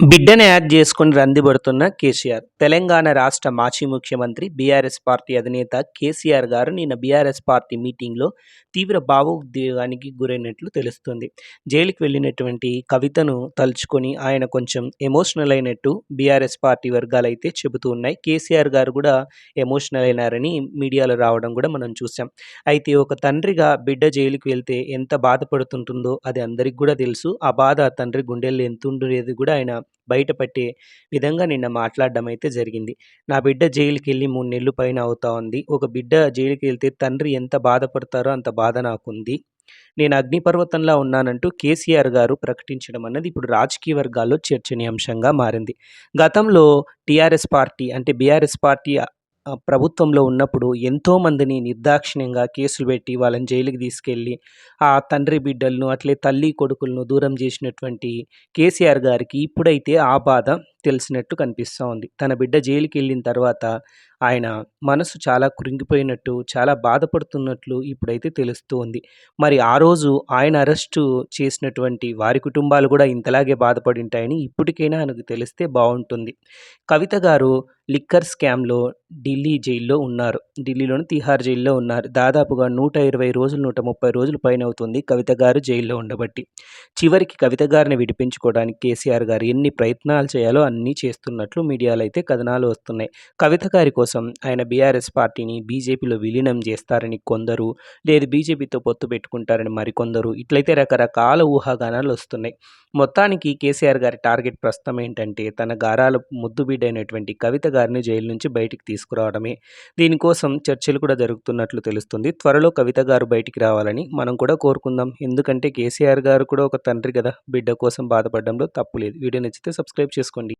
బిడ్డను యాడ్ చేసుకుని రందిపడుతున్న కేసీఆర్. తెలంగాణ రాష్ట్ర మాజీ ముఖ్యమంత్రి బీఆర్ఎస్ పార్టీ అధినేత కేసీఆర్ గారు నిన్న బీఆర్ఎస్ పార్టీ మీటింగ్లో తీవ్ర భావోద్వేగానికి గురైనట్లు తెలుస్తుంది. జైలుకి వెళ్ళినటువంటి కవితను తలుచుకొని ఆయన కొంచెం ఎమోషనల్ అయినట్టు బీఆర్ఎస్ పార్టీ వర్గాలు అయితే చెబుతూ ఉన్నాయి. కేసీఆర్ గారు కూడా ఎమోషనల్ అయినారని మీడియాలో రావడం కూడా మనం చూసాం అయితే ఒక తండ్రిగా బిడ్డ జైలుకి వెళ్తే ఎంత బాధపడుతుంటుందో అది అందరికి కూడా తెలుసు. ఆ బాధ తండ్రి గుండెల్లో ఎంత ఉండేది కూడా ఆయన బయటపెట్టే విధంగా నిన్న మాట్లాడడం అయితే జరిగింది. నా బిడ్డ జైలుకి వెళ్ళి మూడు నెలలు పైన అవుతా ఉంది. ఒక బిడ్డ జైలుకి వెళ్తే తండ్రి ఎంత బాధపడతారో అంత బాధ నాకుంది. నేను అగ్నిపర్వతంలా ఉన్నానంటూ కేసీఆర్ గారు ప్రకటించడం అన్నది ఇప్పుడు రాజకీయ వర్గాల్లో చర్చనీయాంశంగా మారింది. గతంలో టీఆర్ఎస్ పార్టీ అంటే బీఆర్ఎస్ పార్టీ ప్రభుత్వంలో ఉన్నప్పుడు ఎంతోమందిని నిర్దాక్షిణ్యంగా కేసులు పెట్టి వాళ్ళని జైలుకి తీసుకెళ్ళి ఆ తండ్రి బిడ్డలను అట్లే తల్లి కొడుకులను దూరం చేసినటువంటి కేసీఆర్ గారికి ఇప్పుడైతే ఆ బాధ తెలిసినట్టు కనిపిస్తూ ఉంది. తన బిడ్డ జైలుకి వెళ్ళిన తర్వాత ఆయన మనసు చాలా కృంగిపోయినట్టు చాలా బాధపడుతున్నట్లు ఇప్పుడైతే తెలుస్తూ ఉంది. మరి ఆ రోజు ఆయన అరెస్టు చేసినటువంటి వారి కుటుంబాలు కూడా ఇంతలాగే బాధపడి ఉంటాయని ఇప్పటికైనా ఆయనకు తెలిస్తే బాగుంటుంది. కవిత గారు లిక్కర్ స్కామ్లో ఢిల్లీ జైల్లో ఉన్నారు. ఢిల్లీలోని తిహార్ జైల్లో ఉన్నారు. దాదాపుగా నూట ఇరవై రోజులు నూట ముప్పై రోజులు పైన అవుతుంది కవిత గారు జైల్లో ఉండబట్టి. చివరికి కవిత గారిని విడిపించుకోవడానికి కేసీఆర్ గారు ఎన్ని ప్రయత్నాలు చేయాలో అన్ని చేస్తున్నట్లు మీడియాలో అయితే కథనాలు వస్తున్నాయి. కవిత గారి కోసం ఆయన బీఆర్ఎస్ పార్టీని బీజేపీలో విలీనం చేస్తారని కొందరు లేదు బీజేపీతో పొత్తు పెట్టుకుంటారని మరికొందరు ఇట్లయితే రకరకాల ఊహాగానాలు వస్తున్నాయి. మొత్తానికి కేసీఆర్ గారి టార్గెట్ ప్రస్తుతం ఏంటంటే తన గారాల ముద్దుబిడ్డైనటువంటి కవిత గారిని జైలు నుంచి బయటికి తీసుకురావడమే. దీనికోసం చర్చలు కూడా జరుగుతున్నట్లు తెలుస్తుంది. త్వరలో కవిత గారు బయటికి రావాలని మనం కూడా కోరుకుందాం. ఎందుకంటే కేసీఆర్ గారు కూడా ఒక తండ్రి కదా. బిడ్డ కోసం బాధపడడంలో తప్పు లేదు. వీడియో నచ్చితే సబ్స్క్రైబ్ చేసుకోండి.